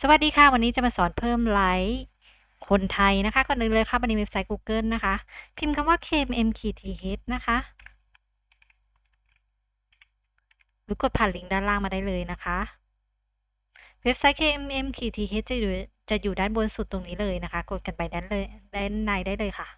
สวัสดีค่ะ วันนี้จะมาสอนเพิ่มไลค์คนไทยนะคะก่อนอื่นเลยเข้ามาในเว็บไซต์ Google นะคะ พิมพ์คำว่า KMMKTH นะคะ หรือกดผ่านลิงก์ด้านล่างมาได้เลยนะคะ เว็บไซต์ KMMKTH จะอยู่จะอยู่ด้านบนสุดตรงนี้เลยนะคะ กดกันไปด้านเลยด้านในได้เลยค่ะ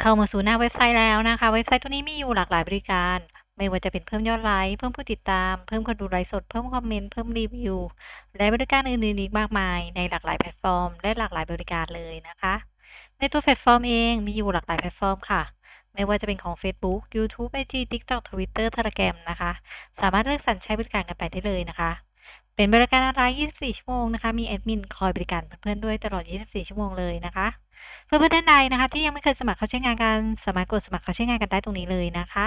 เข้ามาสู่หน้าเว็บไซต์แล้วนะคะ เว็บไซต์ตัวนี้มีอยู่หลากหลายบริการ ไม่ว่าจะเป็นเพิ่มยอดไลค์ เพิ่มผู้ติดตาม เพิ่มคนดูไลฟ์สด เพิ่มคอมเมนต์ เพิ่มรีวิว และบริการอื่นๆอีกมากมาย ในหลากหลายแพลตฟอร์ม และหลากหลายบริการเลยนะคะ ในตัวแพลตฟอร์มเองมีอยู่หลากหลายแพลตฟอร์มค่ะ ไม่ว่าจะเป็นของ Facebook YouTube IG TikTok Twitter Telegram นะคะ สามารถเลือกสรรใช้บริการกันไปได้เลยนะคะ เป็นบริการออนไลน์ 24 ชั่วโมงนะคะ มีแอดมินคอยบริการเพื่อนๆด้วยตลอด 24 ชั่วโมงเลยนะคะเพื่อนๆท่านใดนะคะ ที่ยังไม่เคยสมัครเข้าใช้งานกันสามารถกดสมัครเข้าใช้งานกันได้ตรงนี้เลยนะคะ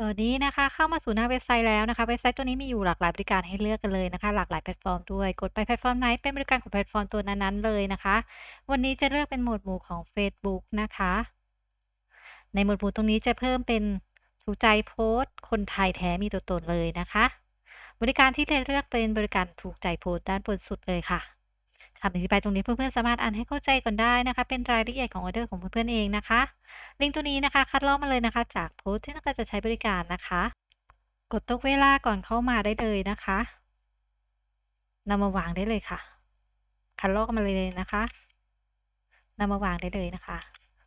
ตอนนี้นะคะเข้ามาสู่หน้าเว็บไซต์แล้วนะคะ เว็บไซต์ตัวนี้มีอยู่หลากหลายบริการให้เลือกกันเลยนะคะ หลากหลายแพลตฟอร์มด้วยกดไปแพลตฟอร์มไหนเป็นบริการของแพลตฟอร์มตัวนั้นๆเลยนะคะ วันนี้จะเลือกเป็นหมวดหมู่ของ Facebook นะคะ ในหมวดหมู่ตรงนี้จะเพิ่มเป็นถูกใจโพสต์ คนไทยแท้มีตัวตนเลยนะคะ บริการที่จะเลือกเป็นบริการถูกใจโพสต์ด้านบนสุดเลยค่ะ คำอธิบายตรงนี้เพื่อนๆสามารถอ่านให้เข้าใจก่อนได้นะคะ เป็นรายละเอียดของออเดอร์ของเพื่อนๆเองนะคะ ลิงก์ตัวนี้นะคะ คัดลอกมาเลยนะคะ จากโพสที่ต้องการจะใช้บริการนะคะ กดตกเวลาก่อนเข้ามาได้เลยนะคะนำมาวางได้เลยค่ะ คัดลอกมาเลยนะคะนำมาวางได้เลยนะคะ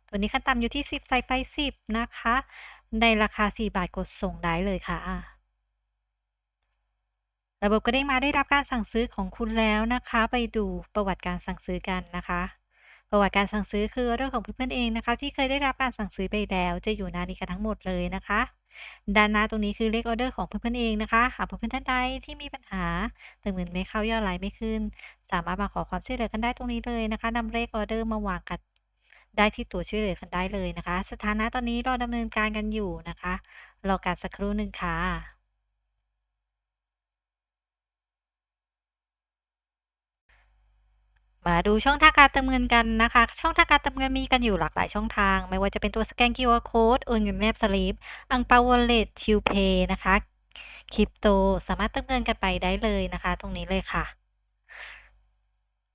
ตัวนี้ขั้นต่ำอยู่ที่ 10ใส่ไป 10 นะคะ ในราคา 4 บาทกดส่งได้เลยค่ะ ระบบก็ได้มาได้รับการสั่งซื้อของคุณแล้วนะคะ ไปดูประวัติการสั่งซื้อกันนะคะ ประวัติการสั่งซื้อคือออเดอร์ของเพื่อนๆเองนะคะ ที่เคยได้รับการสั่งซื้อไปแล้ว จะอยู่นานี้กันทั้งหมดเลยนะคะด้านหน้าตรงนี้คือเลขออเดอร์ของเพื่อนๆเองนะคะ หากเพื่อนๆท่านใดที่มีปัญหาเติมเงินไม่เข้ายอดไลน์ไม่ขึ้น สามารถมาขอความช่วยเหลือกันได้ตรงนี้เลยนะคะนำเลขออเดอร์มาวางกันได้ที่ตัวช่วยเหลือกันได้เลยนะคะ สถานะตอนนี้รอดำเนินการกันอยู่นะคะ รอการสักครู่หนึ่งค่ะ มาดูช่องทางการเติมเงินกันนะคะ ช่องทางการเติมเงินมีกันอยู่หลากหลายช่องทาง ไม่ว่าจะเป็นตัวสแกน QR Code โอนเงินแนบสลิปอังเปาวอลเล็ตชิวเพย์นะคะคริปโตสามารถเติมเงินกันไปได้เลยนะคะ ตรงนี้เลยค่ะ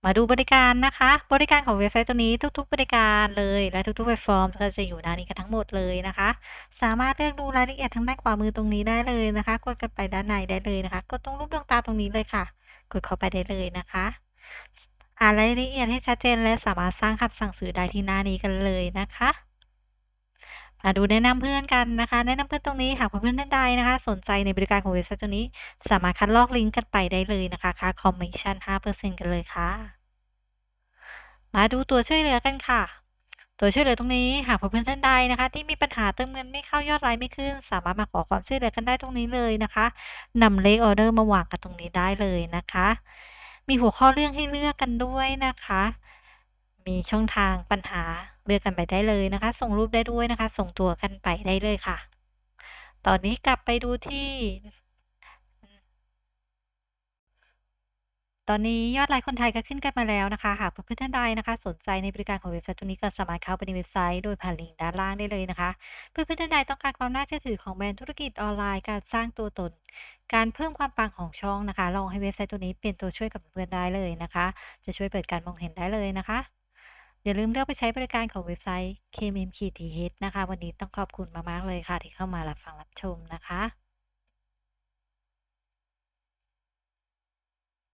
มาดูบริการนะคะ บริการของเว็บไซต์ตัวนี้ทุก ๆ บริการเลยและทุกๆแพลตฟอร์มก็จะอยู่หน้านี้กันทั้งหมดเลยนะคะ สามารถเลือกดูรายละเอียดทางด้านขวามือตรงนี้ได้เลยนะคะ กดกันไปด้านในได้เลยนะคะ กดตรงรูปดวงตาตรงนี้เลยค่ะ กดเข้าไปได้เลยนะคะ อ่านรายละเอียดให้ชัดเจนและสามารถสร้างคำสั่งซื้อได้ที่หน้านี้กันเลยนะคะมาดูแนะนำเพื่อนกันนะคะ แนะนำเพื่อนตรงนี้หากเพื่อนท่านใดนะคะ สนใจในบริการของเว็บไซต์ตัวนี้ สามารถคัดลอกลิงก์กันไปได้เลยนะคะค่าคอมมิชชั่น5%กันเลยค่ะ มาดูตัวช่วยเหลือกันค่ะ ตัวช่วยเหลือตรงนี้หากเพื่อนท่านใดนะคะ ที่มีปัญหาเติมเงินไม่เข้ายอดไลน์ไม่ขึ้น สามารถมาขอความช่วยเหลือกันได้ตรงนี้เลยนะคะนำเลขออเดอร์มาวางกันตรงนี้ได้เลยนะคะ มีหัวข้อเรื่องให้เลือกกันด้วยนะคะ มีช่องทางปัญหาเลือกกันไปได้เลยนะคะ ส่งรูปได้ด้วยนะคะ ส่งตัวกันไปได้เลยค่ะ ตอนนี้กลับไปดูที่ ตอนนี้ยอดไลค์คนไทยก็ขึ้นกันมาแล้วนะคะ หากเพื่อนๆท่านใดนะคะ สนใจในบริการของเว็บไซต์ตัวนี้ก็สามารถเข้าไปในเว็บไซต์โดยผ่านลิงก์ด้านล่างได้เลยนะคะ เพื่อนๆท่านใดต้องการความน่าเชื่อถือของแบรนด์ธุรกิจออนไลน์การสร้างตัวตน การเพิ่มความปังของช่องนะคะ ลองให้เว็บไซต์ตัวนี้เป็นตัวช่วยกับเพื่อนๆได้เลยนะคะ จะช่วยเปิดการมองเห็นได้เลยนะคะ อย่าลืมเลือกไปใช้บริการของเว็บไซต์ KMM-TH นะคะ วันนี้ต้องขอบคุณมากๆเลยค่ะ ที่เข้ามารับฟังรับชมนะคะ